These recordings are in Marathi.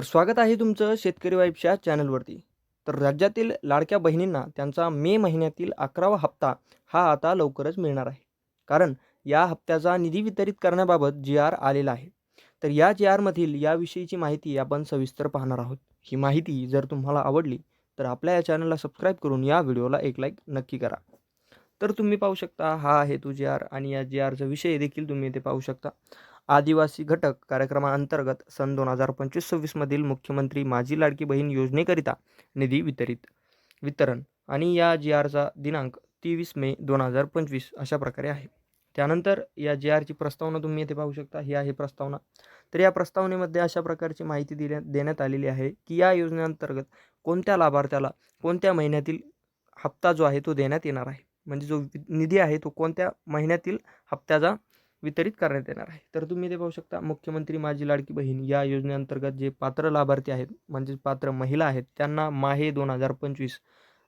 तर स्वागत आहे तुमचं शेतकरी वाईफच्या चॅनलवरती. तर राज्यातील लाडक्या बहिणींना त्यांचा मे महिन्यातील अकरावा हप्ता हा आता लवकरच मिळणार आहे. कारण या हप्त्याचा निधी वितरित करण्याबाबत जी आर आलेला आहे. तर या जी आरमधील याविषयीची माहिती आपण सविस्तर पाहणार आहोत. ही माहिती जर तुम्हाला आवडली तर आपल्या या चॅनलला सबस्क्राईब करून या व्हिडिओला एक लाईक नक्की करा. तर तुम्ही पाहू शकता हा आहे तो जी आर आणि या जी आरचा विषय देखील तुम्ही इथे पाहू शकता. आदिवासी घटक कार्यक्रमाअंतर्गत सन दोन हजार पंचवीस सव्वीसमधील मुख्यमंत्री माझी लाडकी बहीण योजनेकरिता निधी वितरित वितरण आणि या जी आरचा दिनांक तेवीस मे दोन हजार पंचवीस अशा प्रकारे आहे. त्यानंतर या जी आरची प्रस्तावना तुम्ही येथे पाहू शकता. ही आहे प्रस्तावना. तर या प्रस्तावनेमध्ये अशा प्रकारची माहिती दिल्या देण्यात आलेली आहे की या योजनेअंतर्गत कोणत्या लाभार्थ्याला कोणत्या महिन्यातील हप्ता जो आहे तो देण्यात येणार आहे. म्हणजे जो वि- निधी आहे तो कोणत्या महिन्यातील हप्त्याचा वितरित करण्यात येणार आहे. तर तुम्ही ते पाहू शकता मुख्यमंत्री माझी लाडकी बहीण या योजनेअंतर्गत जे पात्र लाभार्थी आहेत म्हणजेच पात्र महिला आहेत त्यांना माहे दोन हजार पंचवीस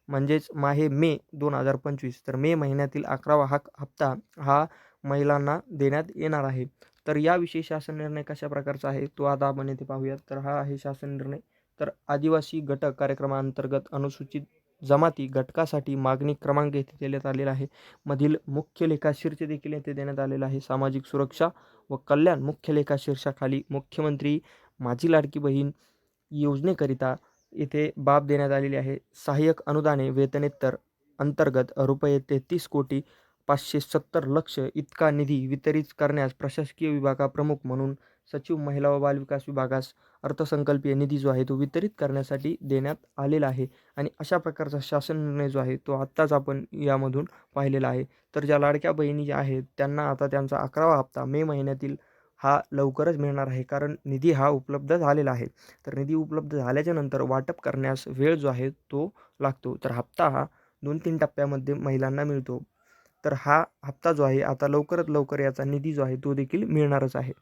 म्हणजेच माहे मे दोन हजार पंचवीस तर मे महिन्यातील अकरावा हा हप्ता हा महिलांना देण्यात येणार आहे. तर याविषयी शासन निर्णय कशा प्रकारचा आहे तो आता आपण येथे पाहूयात. तर हा आहे शासन निर्णय. तर आदिवासी घटक कार्यक्रमाअंतर्गत अनुसूचित जमाती घटकासाठी मागणी क्रमांक येथे देण्यात आलेला आहे. मधील मुख्य लेखा शीर्ष देखील येथे देण्यात आलेलं आहे. सामाजिक सुरक्षा व कल्याण मुख्य लेखा शीर्षाखाली मुख्यमंत्री माझी लाडकी बहीण योजनेकरिता येथे बाब देण्यात आलेली आहे. सहाय्यक अनुदाने वेतनेतर अंतर्गत रुपये तेहतीस कोटी पाचशे सत्तर लक्ष इतका निधी वितरित करण्यास प्रशासकीय विभागाप्रमुख म्हणून सचिव महिला व बालविकास विभागास अर्थसंकल्पीय निधी जो आहे तो वितरित करण्यासाठी देण्यात आलेला आहे. आणि अशा प्रकारचा शासन निर्णय जो आहे तो आत्ताच आपण यामधून पाहिलेला आहे. तर ज्या लाडक्या बहिणी ज्या आहेत त्यांना आता त्यांचा अकरावा हप्ता मे महिन्यातील हा लवकरच मिळणार आहे. कारण निधी हा उपलब्ध झालेला आहे. तर निधी उपलब्ध झाल्याच्यानंतर वाटप करण्यास वेळ जो आहे तो लागतो. तर हप्ता हा दोन तीन टप्प्यामध्ये महिलांना मिळतो. तर हा हप्ता जो आहे आता लवकरात लवकर याचा निधी जो आहे तो देखील मिळणारच आहे.